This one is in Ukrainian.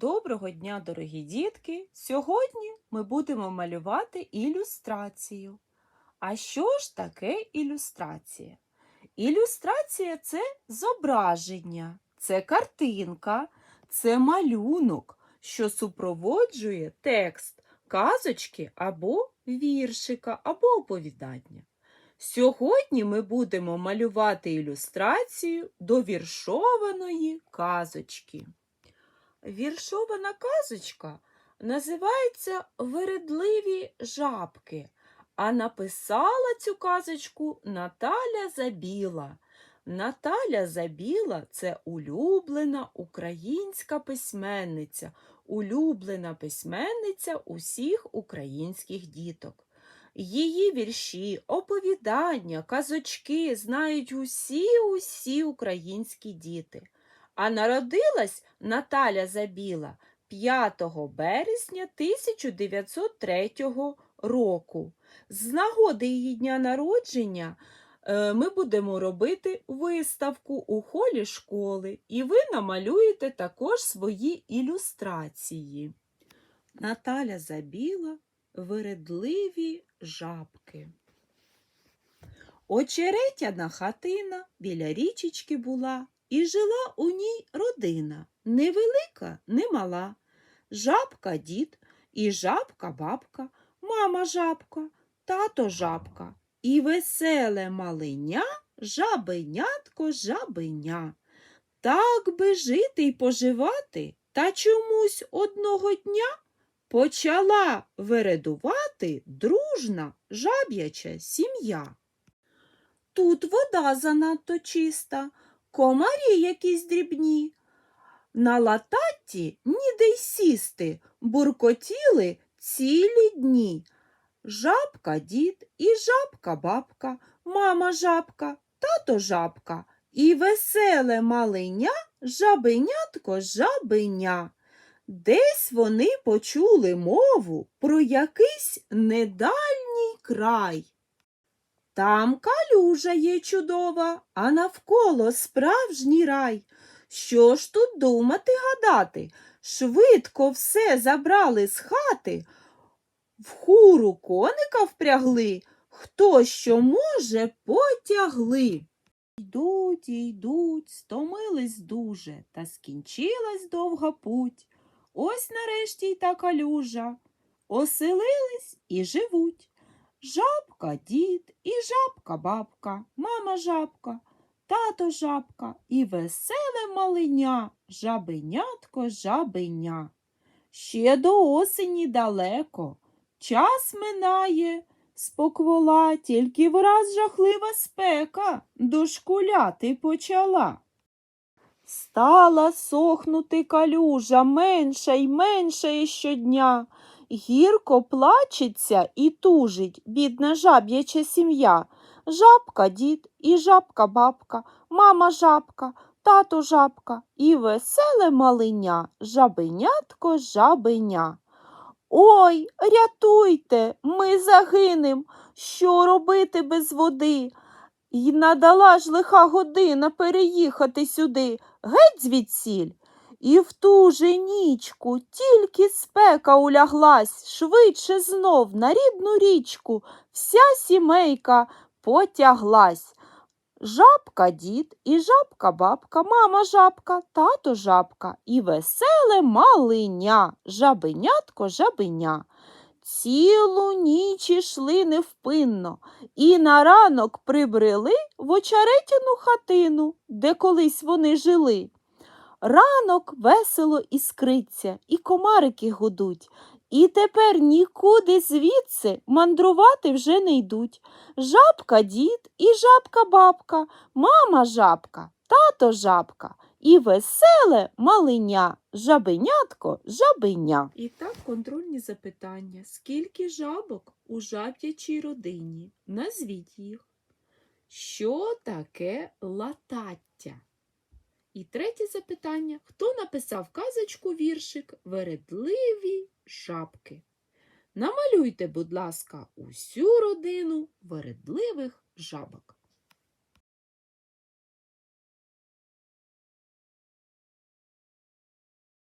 Доброго дня, дорогі дітки! Сьогодні ми будемо малювати ілюстрацію. А що ж таке ілюстрація? Ілюстрація це зображення, це картинка, це малюнок, що супроводжує текст казочки або віршика, або оповідання. Сьогодні ми будемо малювати ілюстрацію до віршованої казочки. Віршована казочка називається Вередливі жабки, а написала цю казочку Наталя Забіла. Наталя Забіла це улюблена українська письменниця, улюблена письменниця усіх українських діток. Її вірші, оповідання, казочки знають усі усі українські діти. А народилась Наталя Забіла 5 березня 1903 року. З нагоди її дня народження е, ми будемо робити виставку у холі школи, і ви намалюєте також свої ілюстрації. Наталя Забіла Вередливі жабки. Очеретяна хатина біля річечки була, і жила у ній родина, невелика, не мала. Жабка дід і жабка бабка, мама жабка, тато жабка, і веселе малиня, жабенятко жабеня. Так би жити й поживати, та чомусь одного дня почала вередувати дружна жаб'яча сім'я. Тут вода занадто чиста, комарі якісь дрібні. На лататті ніде й сісти, буркотіли цілі дні. Жабка дід і жабка бабка, мама жабка, тато жабка і веселе малиня жабенятко жабеня. Десь вони почули мову про якийсь недальній край. Там калюжа є чудова, а навколо справжній рай. Що ж тут думати гадати? Швидко все забрали з хати, в хуру коника впрягли, хто що може, потягли. Йдуть і йдуть, стомились дуже, та скінчилась довга путь. Ось нарешті й та калюжа. Оселились і живуть. Жабка дід і жабка бабка, мама жабка, тато жабка і веселе малиня, жабенятко жабеня. Ще до осені далеко, час минає, споквола, тільки враз жахлива спека дошкуляти почала. Стала сохнути калюжа менша й менша щодня. Гірко плачеться і тужить бідна жаб'яча сім'я. Жабка дід і жабка бабка, мама жабка, тато жабка і веселе малиня, жабенятко жабеня. Ой, рятуйте, ми загинем. Що робити без води? Й надала ж лиха година переїхати сюди, геть звідсіль. І в ту же нічку тільки спека уляглась, швидше знов на рідну річку вся сімейка потяглась. Жабка дід і жабка бабка, мама жабка, тато жабка і веселе малиня, жабенятко жабеня. Цілу ніч ішли невпинно і на ранок прибрели в очеретяну хатину, де колись вони жили. Ранок весело іскриться, і комарики гудуть, і тепер нікуди звідси мандрувати вже не йдуть. Жабка дід і жабка бабка, мама жабка, тато жабка і веселе малиня, жабенятко жабеня. І так контрольні запитання. Скільки жабок у жаб'ячій родині? Назвіть їх. Що таке латаття? І третє запитання. Хто написав казочку віршик Вередливі жабки? Намалюйте, будь ласка, усю родину вередливих жабок.